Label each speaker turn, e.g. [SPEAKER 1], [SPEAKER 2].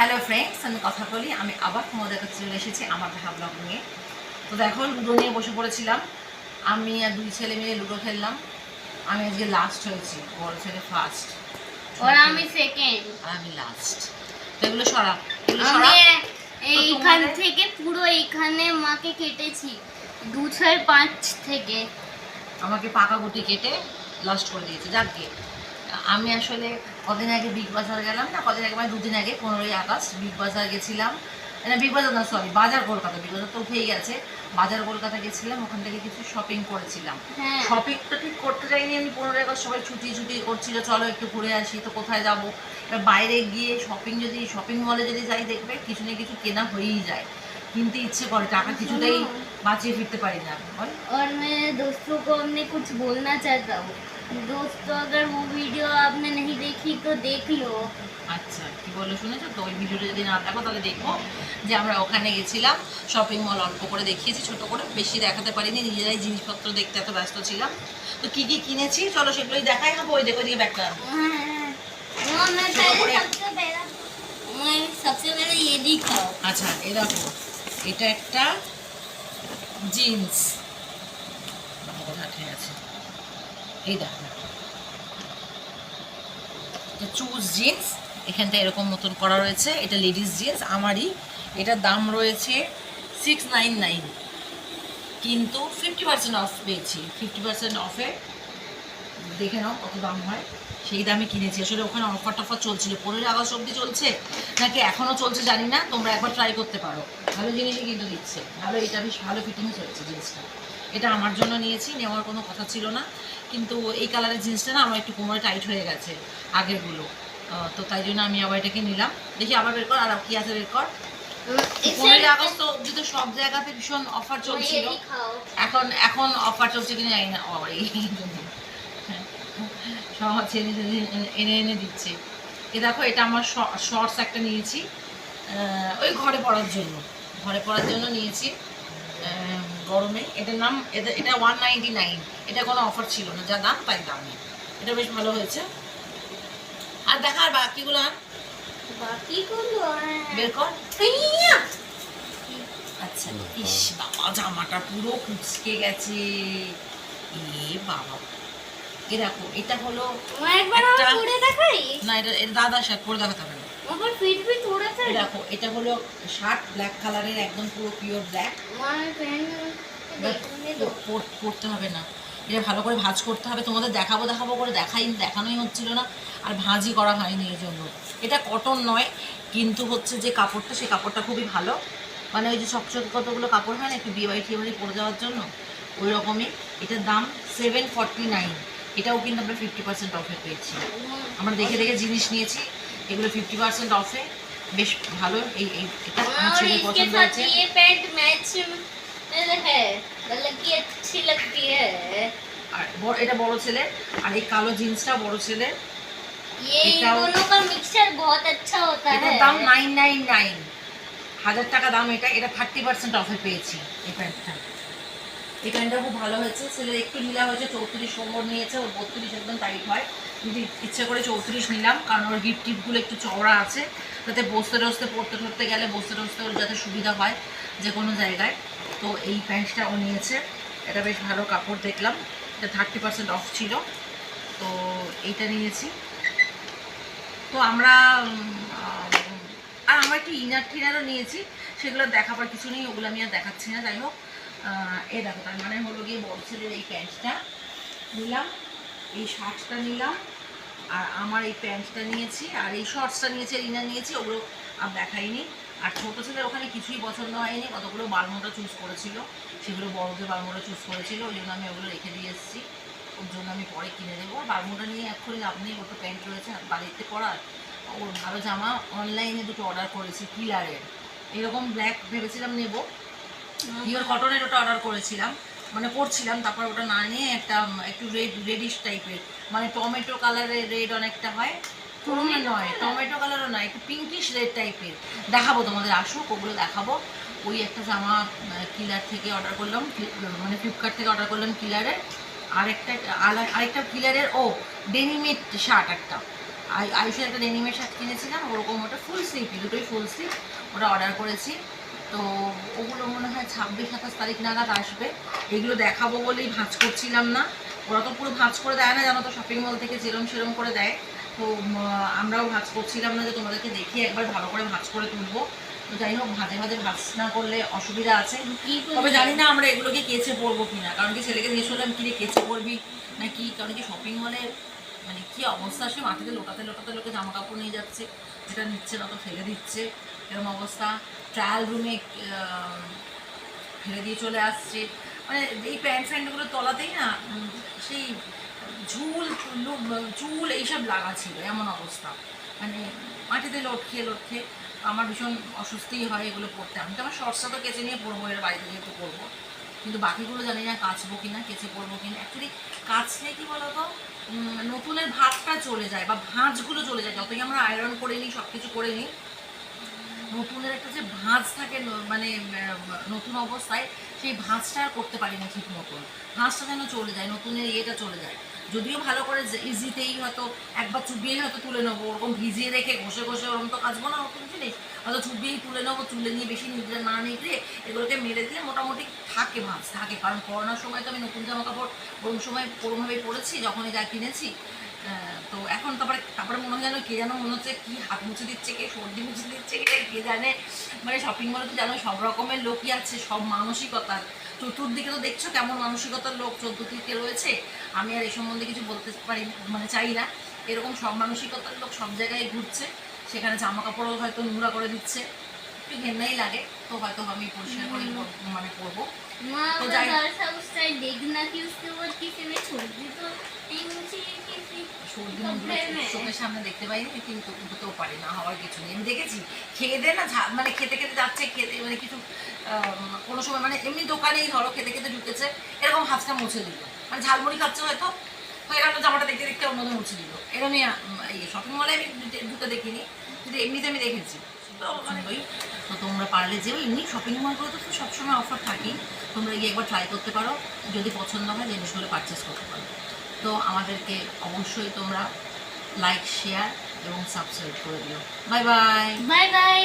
[SPEAKER 1] Hello friends আমি কথা বলি আমি আবার তোমাদের কাছে চলে এসেছি আমার ব্লগ নিয়ে। তো দেখো লুডো নিয়ে বসে পড়েছিলাম। আমি আর দুই ছেলে মিলে লুডো খেললাম। আমি আজকে লাস্ট হয়েছি বড় ছেলে ফার্স্ট
[SPEAKER 2] और আমি সেকেন্ড
[SPEAKER 1] আর আমি লাস্ট তো এগুলো সরা এগুলো
[SPEAKER 2] আমি
[SPEAKER 1] সরা
[SPEAKER 2] এইখান থেকে পুরো এইখানে মাকে কেটেছি। দু ছয় পাঁচ থেকে।
[SPEAKER 1] আমাকে পাকা গুটি কেটে লাস্ট করে দিয়েছে যাক গিয়ে আমি আসলে কদিন আগে বিগ বাজার গেলাম না কদিন আগে মানে দুদিন আগে পনেরোই আগস্ট বিগ বাজার গেছিলাম না বিগ বাজার না সরি বাজার কলকাতা বিগ বাজার তো উঠেই গেছে বাজার কলকাতা গেছিলাম ওখান থেকে কিছু শপিং করেছিলাম
[SPEAKER 2] হ্যাঁ
[SPEAKER 1] শপিং তো ঠিক করতে যাইনি আমি পনেরোই আগস্ট সবাই ছুটি ছুটি করছিল চলো একটু ঘুরে আসি তো কোথায় যাব এবার বাইরে গিয়ে শপিং যদি শপিং মলে যদি যাই দেখবে কিছু না কিছু কেনা হয়েই যায় কিনতে ইচ্ছে করে টাকা কিছুতেই বাঁচিয়ে ফিরতে পারি না বল
[SPEAKER 2] और मैं दोस्तों को हमने कुछ बोलना चाहता हूँ दोस्तों अगर वो वीडियो आपने नहीं देखी तो देख लो
[SPEAKER 1] আচ্ছা কি বললো শুনেছো তো ওই ভিডিওটা যদি না দেখো তাহলে দেখবো যে আমরা ওখানে গেছিলাম শপিং মল অল্প করে দেখিয়েছি ছোট করে বেশি দেখাতে পারিনি নিজেরাই জিনিসপত্র দেখতে এত ব্যস্ত ছিলাম তো কি কি কিনেছি চলো সেগুলোই দেখাই হবে ওই দেখো দিকে ব্যাগটা
[SPEAKER 2] वो मैं पहले सबसे पहला मैं सबसे पहले ये दिखाओ
[SPEAKER 1] আচ্ছা এই দেখো এটা একটা জিন্স ঠিক আছে এই দেখো। চুজ জিন্স এখানটা এরকম মতন করা রয়েছে, এটা লেডিস জিন্স আমারই। এটার দাম রয়েছে সিক্স নাইন নাইন কিন্তু ফিফটি পার্সেন্ট অফ পেয়েছি ফিফটি পার্সেন্ট অফে দেখে নাও কত দাম হয়। সেই দামে কিনেছি। আসলে ওখানে অফার টফার চলছিল। পনেরোই আগস্ট অব্দি চলছে, নাকি এখনও চলছে জানি না। তোমরা একবার ট্রাই করতে পারো। ভালো জিনিসই কিন্তু দিচ্ছে। ভালো, এটা বেশ ভালো ফিটিংস হয়েছে জিন্সটা এটা আমার জন্য নিয়েছি নেওয়ার কোনো কথা ছিল না। কিন্তু এই কালারের জিন্সটা না আমার একটু কোমরে টাইট হয়ে গেছে আগেরগুলো। তো তাই জন্য আমি আবার এটাকে নিলাম। দেখি আবার বের কর আর কি আছে বের কর। আগস্ট সব জায়গাতে ভীষণ অফার এখন এখন অফার চলছে না। হ্যাঁ। আবার সহজ এনে এনে দিচ্ছে। এ দেখো এটা আমার শর্টস একটা নিয়েছি। ওই ঘরে পড়ার জন্য। ঘরে পড়ার জন্য নিয়েছি। গরমে এটার নাম এটা এটা ওয়ান নাইনটি নাইন এটা কোনো অফার ছিল না যা দাম তাই দাম। এটা বেশ ভালো হয়েছে। আর দেখা আর বাকিগুলো? আর আচ্ছা ইস জামাটা পুরো কুচকে গেছে। এ বাবা। এটা হলো
[SPEAKER 2] একবার
[SPEAKER 1] না এটা দাদা শার্ট পরে দেখাতে হবে দেখো এটা হলো শার্ট ব্ল্যাক কালারের একদম পুরো পিওর ব্ল্যাক পড়তে হবে না। এটা ভালো করে ভাজ করতে হবে। তোমাদের দেখাবো দেখাবো করে দেখাই দেখানোই হচ্ছিল না। আর ভাঁজই করা হয়নি এই জন্য। এটা কটন নয় কিন্তু হচ্ছে যে কাপড়টা সেই কাপড়টা খুবই ভালো। মানে ওই যে চকচক কতগুলো কাপড় হয় না একটু বিয়ে বাড়ি টিয়ে বাড়ি পরে যাওয়ার জন্য? ওই রকমই। এটার দাম সেভেন ফর্টি নাইন এটাও কিন্তু আমরা ফিফটি পার্সেন্ট অফে পেয়েছি। আমরা দেখে দেখে জিনিস নিয়েছি। এগুলো ফিফটি পার্সেন্ট অফে বেশ ভালো এই এই এটা আমার
[SPEAKER 2] और
[SPEAKER 1] ছেলে
[SPEAKER 2] इसके
[SPEAKER 1] পছন্দ
[SPEAKER 2] साथ
[SPEAKER 1] হয়েছে
[SPEAKER 2] ये पैंट मैच है मतलब कि अच्छी लगती है
[SPEAKER 1] আর বড়- এটা বড় ছেলে আর এই কালো জিন্সটা বড় ছেলে
[SPEAKER 2] ये इन
[SPEAKER 1] एकाउ-
[SPEAKER 2] दोनों का मिक्सचर बहुत अच्छा होता
[SPEAKER 1] এটার
[SPEAKER 2] है
[SPEAKER 1] দাম নাইন নাইন নাইন হাজার টাকা দাম এটা এটা থার্টি পার্সেন্ট অফে পেয়েছি এই প্যান্টটা এই প্যান্টটা খুব ভালো হয়েছে। ছেলের একটু নীলা হয়েছে, চৌত্রিশ কোমর নিয়েছে, ওর বত্রিশ একদম টাইট হয়। কিন্তু ইচ্ছে করে চৌত্রিশ নিলাম, কারণ ওর গিফট টিপগুলো একটু চওড়া আছে যাতে বসতে টসতে, পড়তে টরতে গেলে বসতে টসতে ওর যাতে সুবিধা হয় যে কোনো জায়গায়। তো এই প্যান্টটা ও নিয়েছে। এটা বেশ ভালো কাপড় দেখলাম। এটা থার্টি পার্সেন্ট অফ ছিল। তো এইটা নিয়েছি। তো আমরা আর আমরা একটু ইনার টিনারও নিয়েছি। সেগুলো দেখাবার কিছু নেই, ওগুলো আমি আর দেখাচ্ছি না। যাই হোক এই দেখো, তার মানে হলো গিয়ে বড় ছেলের এই প্যান্টটা নিলাম, এই শার্টটা নিলাম, আর আমার এই প্যান্টটা নিয়েছি, আর এই শর্টসটা নিয়েছি ইনার নিয়েছি, ওগুলো আর দেখাইনি। আর ছোটো ছেলের ওখানে কিছুই পছন্দ হয়নি, কতগুলো বালমোটা চুজ করেছিল, সেগুলো বড়দের বালমোটা চুজ করেছিল, ওই জন্য আমি ওগুলো রেখে দিয়ে এসেছি, ওর জন্য আমি পরে কিনে দেবো। আর বালমোটা নিয়ে এক্ষুনি ওর তো প্যান্ট রয়েছে বাড়িতে পরার। ওর ভালো জামা অনলাইনে দুটো অর্ডার করেছি কিলারের এরকম ব্ল্যাক ভেবেছিলাম নেব পিওর কটনের ওটা অর্ডার করেছিলাম। মানে পরছিলাম তারপর ওটা না নিয়ে একটা একটু রেড রেডিশ টাইপের মানে টমেটো কালারের রেড অনেকটা হয়। টমেটো নয় টমেটো কালারও নয় একটু পিঙ্কিশ রেড টাইপের দেখাবো তোমাদের আসুক ওগুলো দেখাবো। ওই একটা জামা কিলার থেকে অর্ডার করলাম ফ্লিপ- মানে ফ্লিপকার্ট থেকে অর্ডার করলাম কিলারের আরেকটা আরেকটা কিলারের ও ডেনিমেড শার্ট একটা। আই- আয়ুষের একটা ডেনিমের শার্ট কিনেছিলাম ওরকম ওটা ফুল স্লিভই দুটোই ফুল স্লিভ ওটা অর্ডার করেছি। তো ওগুলো মনে হয় ছাব্বিশ সাতাশ তারিখ নাগাদ আসবে। এগুলো দেখাবো বলেই ভাঁজ করছিলাম না। ওরা তো পুরো ভাঁজ করে দেয় না জানো তো শপিং মল থেকে যেরম সেরম করে দেয়। তো আমরাও ভাঁজ করছিলাম না যে তোমাদেরকে দেখিয়ে একবার ভালো করে ভাঁজ করে তুলবো। তো যাই হোক ভাজে ভাজে ভাজ না করলে অসুবিধা আছে।
[SPEAKER 2] কি
[SPEAKER 1] তবে জানি না আমরা এগুলোকে কেচে পরবো কিনা। কারণ কি ছেলেকে জিজ্ঞেস করলাম কিরে কেচে পরবি নাকি? কারণ কি শপিং মলে মানে কি অবস্থা সে মাটিতে লোটাতে লোটাতে লোকে জামা কাপড় নিয়ে যাচ্ছে। যেটা নিচ্ছে না তো ফেলে দিচ্ছে। এরকম অবস্থা। ট্রায়াল রুমে ফেলে দিয়ে চলে আসছে। মানে এই প্যান্ট ফ্যান্টগুলো তলাতেই না সেই ঝুল, চুল এইসব লাগা ছিল, এমন অবস্থা। মানে মাটিতে লোট খেয়ে লোট আমার ভীষণ অসুস্থই হয় এগুলো পড়তে। আমি তো আমার শর্টসটা তো কেচে নিয়ে পড়ব, এর বাড়িতে যেহেতু পরবো কিন্তু বাকিগুলো জানি না কাচবো কিনা কেচে পরবো কিনা অ্যাকচুয়ালি কাচলে কি বলতো? নতুনের ভাতটা চলে যায় বা ভাঁজগুলো চলে যায়। যতই আমরা আয়রন করে নিই সব কিছু করে নিই নতুনের একটা যে ভাঁজ থাকে মানে নতুন অবস্থায় সেই ভাঁজটা আর করতে পারি না ঠিক মতন ভাঁজটা যেন চলে যায়, নতুনের ইয়েটা চলে যায়। যদিও ভালো করে ইজিতেই হয়তো একবার চুবিয়েই হয়তো তুলে নেব, ওরকম ভিজিয়ে রেখে ঘষে ঘষে ওরকম তো কাচবো না নতুন জিনিস। হয়তো চুবিয়েই তুলে নেব তুলে নিয়ে বেশি নিগড়ে না নিগড়ে এগুলোকে মেরে দিলে মোটামুটি থাকে ভাঁজ, থাকে। কারণ করোনার সময় তো আমি নতুন জামা কাপড় ওরকম সময় ওরমভাবেই পরেছি, যখনই যা কিনেছি তো এখন তারপরে তারপরে মনে হয় যেন কে যেন মনে হচ্ছে কি হাত মুছে দিচ্ছে, কে সর্দি মুছে দিচ্ছে, কে কে জানে? মানে শপিং মলে তো জানো সব রকমের লোকই আছে, সব মানসিকতার। চতুর্দিকে তো দেখছ কেমন মানসিকতার লোক চতুর্দিকে রয়েছে। আমি আর এই সম্বন্ধে কিছু বলতে পারি মানে চাই না। এরকম সব মানসিকতার লোক সব জায়গায় ঘুরছে। সেখানে জামা কাপড়ও হয়তো নোংরা করে দিচ্ছে। একটু ঘেন্নাই লাগে তো হয়তো আমি পরিষ্কার করে মানে করব। মানে খেতে খেতে যাচ্ছে খেতে মানে কিছু কোনো সময় মানে এমনি দোকানেই ধরো খেতে খেতে ঢুকেছে এরকম হাতটা মুছে দিল। মানে ঝালমুড়ি খাচ্ছে হয়তো হয়ে গেল জামাটা দেখতে দেখতে অন্যদের মুছে দিল। এরকমই শপিং মলে আমি ঢুকে দেখিনি কিন্তু এমনিতে আমি দেখেছি। তো তো তোমরা পারলে যেও, এমনি শপিং মলগুলোতে তো সবসময় অফার থাকেই। তোমরা গিয়ে একবার ট্রাই করতে পারো। যদি পছন্দ হয় জিনিসগুলো পারচেস করতে পারো। তো আমাদেরকে অবশ্যই তোমরা লাইক শেয়ার এবং সাবস্ক্রাইব করে দিও। Bye bye
[SPEAKER 2] bye bye